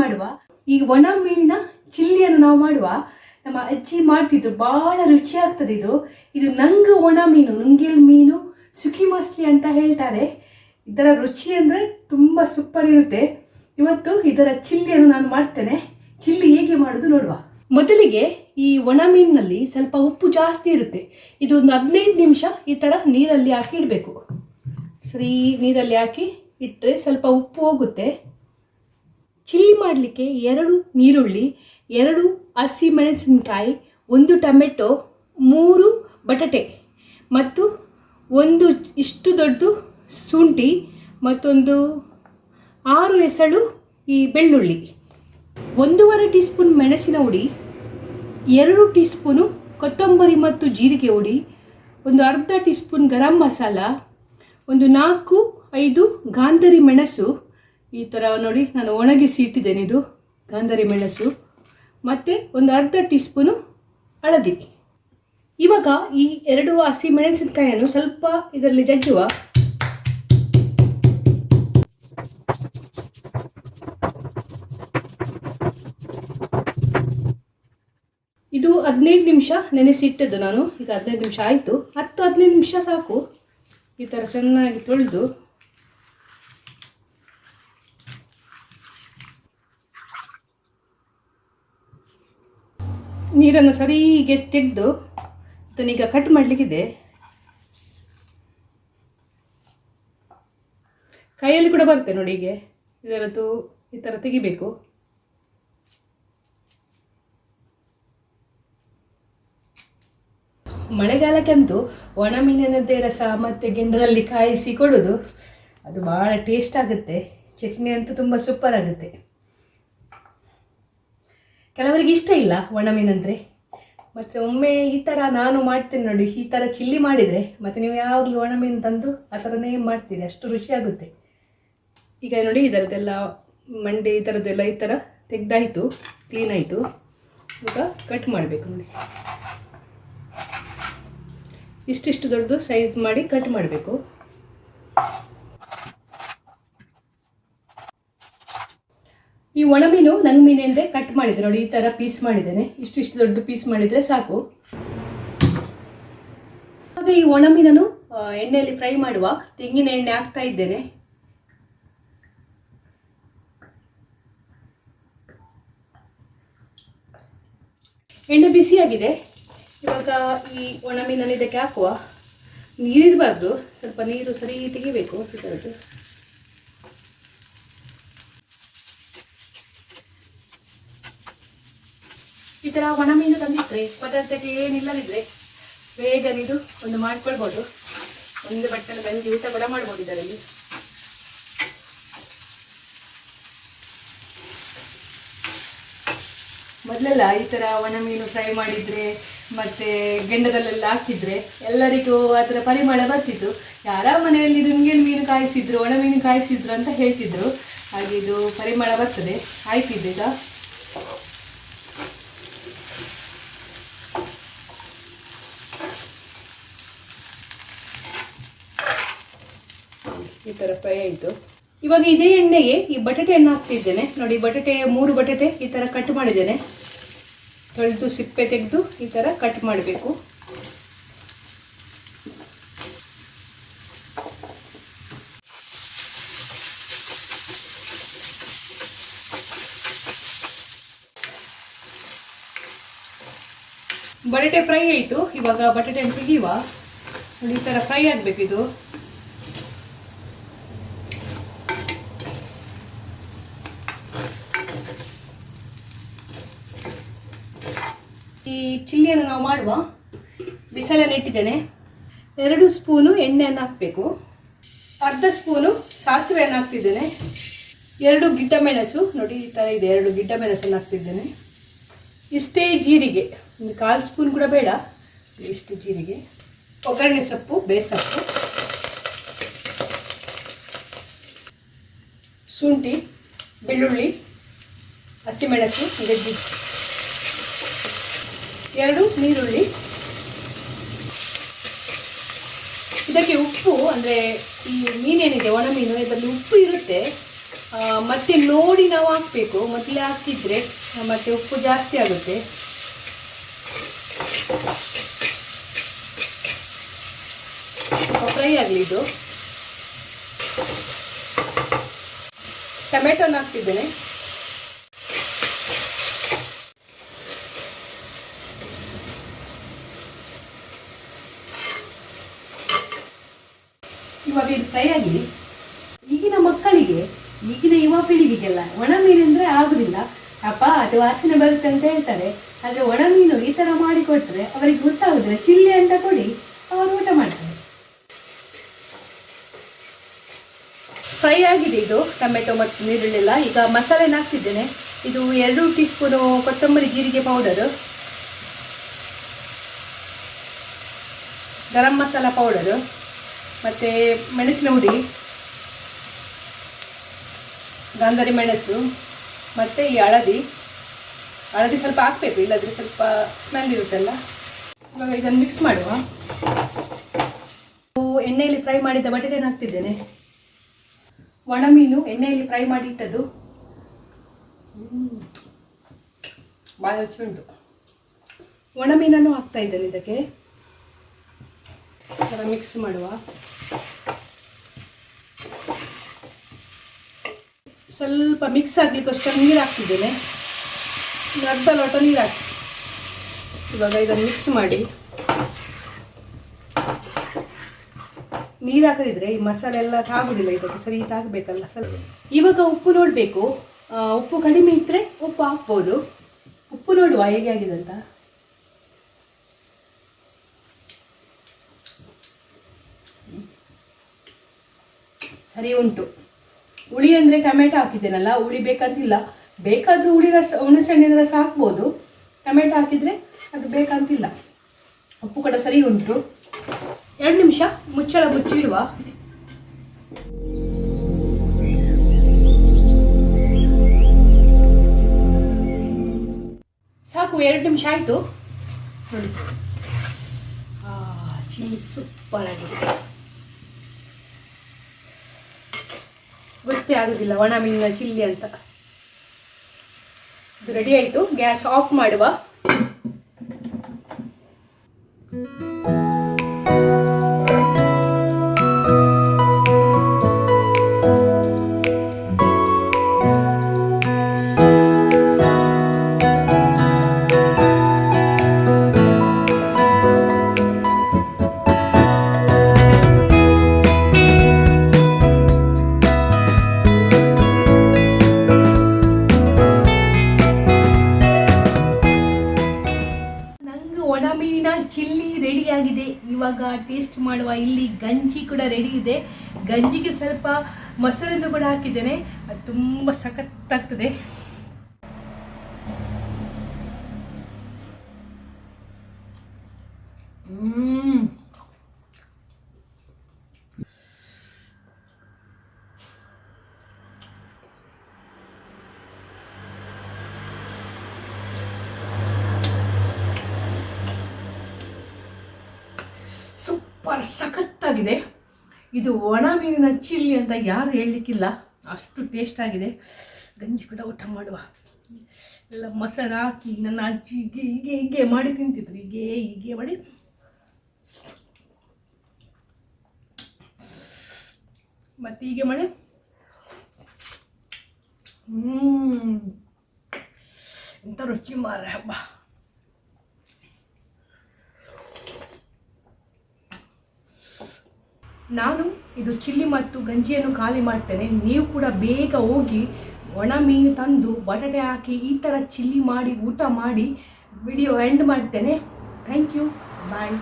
ಮಾಡುವ. ಈ ಒಣ ಮೀನಿನ ಚಿಲ್ಲಿಯನ್ನು ನಾವು ಮಾಡುವ. ನಮ್ಮ ಅಜ್ಜಿ ಮಾಡ್ತಿದ್ರು ಬಹಳ ರುಚಿ ಆಗ್ತದೆ ಇದು. ಇದು ನಂಗು ಒಣ ಮೀನು, ನುಂಗಿಲ್ ಮೀನು ಸುಖಿ ಮಸ್ಲಿ ಅಂತ ಹೇಳ್ತಾರೆ. ಇದರ ರುಚಿ ಅಂದರೆ ತುಂಬ ಸೂಪರ್ ಇರುತ್ತೆ. ಇವತ್ತು ಇದರ ಚಿಲ್ಲಿಯನ್ನು ನಾನು ಮಾಡ್ತೇನೆ. ಚಿಲ್ಲಿ ಹೇಗೆ ಮಾಡೋದು ನೋಡುವ. ಮೊದಲಿಗೆ ಈ ಒಣ ಮೀನಿನಲ್ಲಿ ಸ್ವಲ್ಪ ಉಪ್ಪು ಜಾಸ್ತಿ ಇರುತ್ತೆ. ಇದು ಒಂದು ಹದಿನೈದು ನಿಮಿಷ ಈ ಥರ ನೀರಲ್ಲಿ ಹಾಕಿ ಇಡಬೇಕು. ಸರಿ, ನೀರಲ್ಲಿ ಹಾಕಿ ಇಟ್ಟರೆ ಸ್ವಲ್ಪ ಉಪ್ಪು ಹೋಗುತ್ತೆ. ಚಿಲ್ಲಿ ಮಾಡಲಿಕ್ಕೆ ಎರಡು ನೀರುಳ್ಳಿ, ಎರಡು ಹಸಿ ಮೆಣಸಿನಕಾಯಿ ಒಂದು ಟೊಮೆಟೊ, ಮೂರು ಬಟಾಟೆ ಮತ್ತು ಒಂದು ಇಷ್ಟು ದೊಡ್ಡ ಶುಂಠಿ ಮತ್ತೊಂದು ಆರು ಎಸಳು ಈ ಬೆಳ್ಳುಳ್ಳಿ. ಒಂದೂವರೆ ಟೀ ಸ್ಪೂನ್ ಮೆಣಸಿನ ಹುಡಿ, ಎರಡು ಟೀ ಸ್ಪೂನು ಕೊತ್ತಂಬರಿ ಮತ್ತು ಜೀರಿಗೆ ಹುಡಿ, ಒಂದು ಅರ್ಧ ಟೀ ಸ್ಪೂನ್ ಗರಂ ಮಸಾಲ, ಒಂದು ನಾಲ್ಕು ಐದು ಗಾಂಧರಿ ಮೆಣಸು ಈ ಥರ ನೋಡಿ ನಾನು ಒಣಗಿಸಿ ಇಟ್ಟಿದ್ದೇನೆ ಇದು ಗಾಂಧರಿ ಮೆಣಸು. ಮತ್ತು ಒಂದು ಅರ್ಧ ಟೀ ಸ್ಪೂನು ಹಳದಿ. ಇವಾಗ ಈ ಎರಡು ಹಸಿ ಮೆಣಸಿನಕಾಯಿಯನ್ನು ಸ್ವಲ್ಪ ಇದರಲ್ಲಿ ಜಜ್ಜುವ. ಇದು ಹದಿನೈದು ನಿಮಿಷ ನೆನೆಸಿಟ್ಟದ್ದು ನಾನು. ಈಗ ಹದಿನೈದು ನಿಮಿಷ ಆಯಿತು. ಹತ್ತು ಹದಿನೈದು ನಿಮಿಷ ಸಾಕು. ಈ ಥರ ಚೆನ್ನಾಗಿ ತೊಳೆದು. ನೀರನ್ನು ಸರಿಗೆ ತೆಗೆದು ಇದನ್ನೀಗ ಕಟ್ ಮಾಡಲಿಕ್ಕಿದೆ. ಕೈಯಲ್ಲಿ ಕೂಡ ಬರುತ್ತೆ ನೋಡಿ ಹೀಗೆ. ಇದರದ್ದು ಈ ಥರ ತೆಗಿಬೇಕು. ಮಳೆಗಾಲಕ್ಕಂತೂ ಒಣ ಮೀನಿನದ್ದೇ ರಸ ಮತ್ತು ಗಿಂಡದಲ್ಲಿ ಕಾಯಿಸಿ ಕೊಡೋದು. ಅದು ಭಾಳ ಟೇಸ್ಟ್ ಆಗುತ್ತೆ. ಚಟ್ನಿ ಅಂತೂ ತುಂಬ ಸೂಪರ್ ಆಗುತ್ತೆ. ಕೆಲವರಿಗೆ ಇಷ್ಟ ಇಲ್ಲ ಒಣ ಮೀನಂದರೆ ಮತ್ತು ಒಮ್ಮೆ ಈ ಥರ ನಾನು ಮಾಡ್ತೇನೆ ನೋಡಿ, ಈ ಥರ ಚಿಲ್ಲಿ ಮಾಡಿದರೆ, ಮತ್ತು ನೀವು ಯಾವಾಗಲೂ ಒಣ ಮೀನು ತಂದು ಆ ಥರನೇ ಮಾಡ್ತೀರಿ, ಅಷ್ಟು ರುಚಿಯಾಗುತ್ತೆ ಈಗ ನೋಡಿ, ಇದರದ್ದೆಲ್ಲ ಮಂಡೆ, ಈ ಥರದ್ದೆಲ್ಲ ಈ ಥರ ತೆಗ್ದಾಯಿತು ಕ್ಲೀನ್ ಆಯಿತು. ಈಗ ಕಟ್ ಮಾಡಬೇಕು ನೋಡಿ. ಇಷ್ಟಿಷ್ಟು ದೊಡ್ಡದು ಸೈಜ್ ಮಾಡಿ ಕಟ್ ಮಾಡಬೇಕು. ಈ ಒಣಮೀನು ನಂಗೆ ಮೀನು ಅಂದರೆ ಕಟ್ ಮಾಡಿದೆ. ನೋಡಿ, ಈ ಥರ ಪೀಸ್ ಮಾಡಿದ್ದೇನೆ. ಇಷ್ಟಿಷ್ಟು ದೊಡ್ಡ ಪೀಸ್ ಮಾಡಿದರೆ ಸಾಕು. ಹಾಗೆ ಈ ಒಣ ಮೀನನ್ನು ಎಣ್ಣೆಯಲ್ಲಿ ಫ್ರೈ ಮಾಡುವ ತೆಂಗಿನ ಎಣ್ಣೆ ಹಾಕ್ತಾ ಇದ್ದೇನೆ. ಎಣ್ಣೆ ಬಿಸಿಯಾಗಿದೆ ಇವಾಗ ಈ ಒಣ ಮೀನನ್ನು ಇದಕ್ಕೆ ಹಾಕುವ. ನೀರಿರಬಾರ್ದು. ಸ್ವಲ್ಪ ನೀರು ಸರಿ ತೆಗಿಬೇಕು. ಈ ಈ ಥರ ಒಣ ಮೀನು ತಂದಿಟ್ರೆ ಪದಾರ್ಥಕ್ಕೆ ಏನಿಲ್ಲದಿದ್ರೆ ಬೇಗ ಇದು ಒಂದು ಮಾಡ್ಕೊಳ್ಬೋದು. ಒಂದು ಬಟ್ಟಲು ಗಂಜಿ ಊಟ ಕೂಡ ಮಾಡ್ಬೋದು ಇದರಲ್ಲಿ. ಮೊದಲೆಲ್ಲ ಈ ಥರ ಒಣ ಮೀನು ಫ್ರೈ ಮಾಡಿದರೆ, ಮತ್ತೆ ಗೆಂಡದಲ್ಲೆಲ್ಲ ಹಾಕಿದ್ರೆ ಎಲ್ಲರಿಗೂ ಅದರ ಪರಿಮಳ ಬರ್ತಿತ್ತು. ಯಾರ ಮನೆಯಲ್ಲಿ ದುಂಗೇನು ಮೀನು ಕಾಯಿಸಿದ್ರು, ಒಣ ಮೀನು ಕಾಯಿಸಿದ್ರು ಅಂತ ಹೇಳ್ತಿದ್ರು. ಹಾಗೆ ಇದು ಪರಿಮಳ ಬರ್ತದೆ. ಆಯ್ತಿದೆ ಈ ಥರ ಫ್ರೈ ಆಯಿತು. ಇವಾಗ ಇದೇ ಎಣ್ಣೆಗೆ ಈ ಬಟಾಟೆಯನ್ನು ಹಾಕ್ತಿದ್ದೇನೆ. ನೋಡಿ ಬಟಾಟೆ, ಮೂರು ಬಟಾಟೆ ಈ ಥರ ಕಟ್ ಮಾಡಿದ್ದೇನೆ. ತೊಳೆದು ಸಿಪ್ಪೆ ತೆಗೆದು ಈ ಥರ ಕಟ್ ಮಾಡಬೇಕು. ಬಟಾಟೆ ಫ್ರೈ ಆಯಿತು. ಇವಾಗ ಬಟಾಟೆ ತೆಗೆಯುವ. ಈ ಥರ ಫ್ರೈ ಆಗಬೇಕು ಈ ಚಿಲ್ಲಿಯನ್ನು ನಾವು ಮಾಡುವ ಬಿಸಿಲನ್ನು ಇಟ್ಟಿದ್ದೇನೆ. ಎರಡು ಸ್ಪೂನು ಎಣ್ಣೆಯನ್ನು ಹಾಕಬೇಕು. ಅರ್ಧ ಸ್ಪೂನು ಸಾಸಿವೆಯನ್ನು ಹಾಕ್ತಿದ್ದೇನೆ. ಎರಡು ಗಿಡ್ಡ ಮೆಣಸು ನೋಡಿ ಈ ಥರ ಇದೆ, ಎರಡು ಗಿಡ್ಡ ಮೆಣಸನ್ನು ಹಾಕ್ತಿದ್ದೇನೆ. ಇಷ್ಟೇ ಜೀರಿಗೆ, ಒಂದು ಕಾಲು ಸ್ಪೂನ್ ಕೂಡ ಬೇಡ, ಇಷ್ಟು ಜೀರಿಗೆ. ಒಗ್ಗರಣೆ ಸೊಪ್ಪು ಬೇಸಪ್ಪು ಶುಂಠಿ, ಬೆಳ್ಳುಳ್ಳಿ, ಹಸಿಮೆಣಸು ಗಜ್ಜಿ ಎರಡು ನೀರುಳ್ಳಿ ಇದಕ್ಕೆ ಉಪ್ಪು, ಅಂದರೆ ಈ ಮೀನೇನಿದೆ, ಒಣ ಮೀನು, ಇದರಲ್ಲಿ ಉಪ್ಪು ಇರುತ್ತೆ. ಮತ್ತೆ ನೋಡಿ ನಾವು ಹಾಕಬೇಕು. ಮೊದಲೇ ಹಾಕಿದ್ರೆ ಮತ್ತೆ ಉಪ್ಪು ಜಾಸ್ತಿ ಆಗುತ್ತೆ. ಫ್ರೈ ಆಗಲಿ ಇದು. ಟೊಮೆಟೊನ ಹಾಕ್ತಿದ್ದೇನೆ ಇವಾಗ ಇದು ಫ್ರೈ ಆಗಲಿ ಈಗಿನ ಮಕ್ಕಳಿಗೆ, ಈಗಿನ ಯುವ ಪೀಳಿಗೆಗೆಲ್ಲ ಒಣ ಮೀನು ಅಂದ್ರೆ ಆಗುದಿಲ್ಲ. ಅಪ್ಪ, ಅದು ವಾಸನೆ ಬರುತ್ತೆ ಅಂತ ಹೇಳ್ತಾರೆ. ಆದ್ರೆ ಒಣ ಮೀನು ಈ ಮಾಡಿ ಮಾಡಿಕೊಟ್ರೆ ಅವರಿಗೆ ಗೊತ್ತಾಗುದಿಲ್ಲ. ಚಿಲ್ಲಿ ಅಂತ ಕೊಡಿ, ಅವರು ಊಟ ಮಾಡ್ತಾರೆ. ಫ್ರೈ ಆಗಿದೆ ಇದು. ಟೊಮೆಟೊ ಮತ್ತು ನೀರುಳ್ಳೆಲ್ಲ ಈಗ ಮಸಾಲೆನ ಹಾಕ್ತಿದ್ದೇನೆ ಇದು ಎರಡು ಟೀ ಸ್ಪೂನು ಕೊತ್ತಂಬರಿ ಜೀರಿಗೆ ಪೌಡರು ಗರಂ ಮಸಾಲ ಪೌಡರು ಮತ್ತು ಮೆಣಸಿನ ಹುಡಿ, ಗಾಂಧಾರಿ ಮೆಣಸು, ಮತ್ತು ಈ ಹಳದಿ. ಹಳದಿ ಸ್ವಲ್ಪ ಹಾಕಬೇಕು, ಇಲ್ಲದ್ರೆ ಸ್ವಲ್ಪ ಸ್ಮೆಲ್ ಇರುತ್ತಲ್ಲ. ಇವಾಗ ಇದನ್ನು ಮಿಕ್ಸ್ ಮಾಡುವ. ಎಣ್ಣೆಯಲ್ಲಿ ಫ್ರೈ ಮಾಡಿದ ಬಟಾಟೆನ ಹಾಕ್ತಿದ್ದೇನೆ. ಒಣ ಮೀನು ಎಣ್ಣೆಯಲ್ಲಿ ಫ್ರೈ ಮಾಡಿ ಇಟ್ಟದ್ದು. ಭಾಳ ರುಚಿ ಉಂಟು ಒಣ ಮೀನನ್ನು ಹಾಕ್ತಾ ಇದ್ದೇನೆ ಇದಕ್ಕೆ. ಥರ ಮಿಕ್ಸ್ ಮಾಡುವ. ಸ್ವಲ್ಪ ಮಿಕ್ಸ್ ಆಗಲಿಕ್ಕೋಸ್ಕರ ನೀರು ಹಾಕ್ತಿದ್ದೇನೆ. ಅರ್ಧ ಲೋಟ ನೀರು ಹಾಕಿ. ಇವಾಗ ಇದನ್ನು ಮಿಕ್ಸ್ ಮಾಡಿ. ನೀರು ಹಾಕದಿದ್ರೆ ಈ ಮಸಾಲೆ ಎಲ್ಲ ತಾಗೋದಿಲ್ಲ ಇದಕ್ಕೆ ಸರಿ ತಾಗಬೇಕಲ್ಲ. ಸ್ವಲ್ಪ ಇವಾಗ ಉಪ್ಪು ನೋಡಬೇಕು. ಉಪ್ಪು ಕಡಿಮೆ ಇದ್ದರೆ ಉಪ್ಪು ಹಾಕ್ಬೋದು. ಉಪ್ಪು ನೋಡುವ ಹೇಗೆ ಆಗಿದೆ ಅಂತ. ಸರಿ ಉಂಟು. ಹುಳಿ ಅಂದರೆ ಟೊಮೆಟೊ ಹಾಕಿದ್ದೇನಲ್ಲ, ಹುಳಿ ಬೇಕಂತಿಲ್ಲ. ಬೇಕಾದರೂ ಹುಳಿ ರಸ ಹುಣಸೆಹಣ್ಣಿನ ರಸ ಹಾಕ್ಬೋದು. ಟೊಮೆಟೊ ಹಾಕಿದರೆ ಅದು ಬೇಕಂತಿಲ್ಲ. ಉಪ್ಪು ಕೂಡ ಸರಿ ಉಂಟು. ಎರಡು ನಿಮಿಷ, ಮುಚ್ಚಳ ಮುಚ್ಚಿಡುವ ಸಾಕು, ಎರಡು ನಿಮಿಷ ಆಯಿತು. ನೋಡಿ. ಚಿಲ್ಲಿ ಸೂಪರ್ ಆಗಿದೆ. ಗೊತ್ತೇ ಆಗೋದಿಲ್ಲ ಒಣ ಮೀನಿನ ಚಿಲ್ಲಿ ಅಂತ. ಇದು ರೆಡಿ ಆಯಿತು. ಗ್ಯಾಸ್ ಆಫ್ ಮಾಡುವ. ಇದೆ. ಗಂಜಿಗೆ ಸ್ವಲ್ಪ ಮೊಸರನ್ನು ಕೂಡ ಹಾಕಿದ್ದೇನೆ. ಅದು ತುಂಬ ಸಖತ್ತಾಗ್ತದೆ. ಸೂಪರ್ ಸಖತ್ತಾಗಿದೆ. ಇದು ಒಣ ಮೀನಿನ ಚಿಲ್ಲಿ ಅಂತ ಯಾರು ಹೇಳಲಿಕ್ಕಿಲ್ಲ. ಅಷ್ಟು ಟೇಸ್ಟ್ ಆಗಿದೆ. ಗಂಜಿ ಕೂಡ ಊಟ ಮಾಡುವ. ಎಲ್ಲ ಮೊಸರು ಹಾಕಿ ನನ್ನ ಅಜ್ಜಿ ಹೀಗೆ ಹೀಗೆ ಹೀಗೆ ಮಾಡಿ ತಿಂತಿದ್ರು. ಹೀಗೆ ಹೀಗೆ ಮಾಡಿ. ಮತ್ತೆ ಹೀಗೆ ಮಾಡಿ. ಹ್ಮ್. ಎಂಥ ರುಚಿ ಮಾರ ಹಬ್ಬ. ನಾನು ಇದು ಚಿಲ್ಲಿ ಮತ್ತು ಗಂಜಿಯನ್ನು ಖಾಲಿ ಮಾಡ್ತೇನೆ. ನೀವು ಕೂಡ ಬೇಗ ಹೋಗಿ ಒಣ ಮೀನು ತಂದು ಬಟಾಟೆ ಹಾಕಿ ಈ ಥರ ಚಿಲ್ಲಿ ಮಾಡಿ, ಊಟ ಮಾಡಿ ವಿಡಿಯೋ ಎಂಡ್ ಮಾಡ್ತೇನೆ. Thank you bye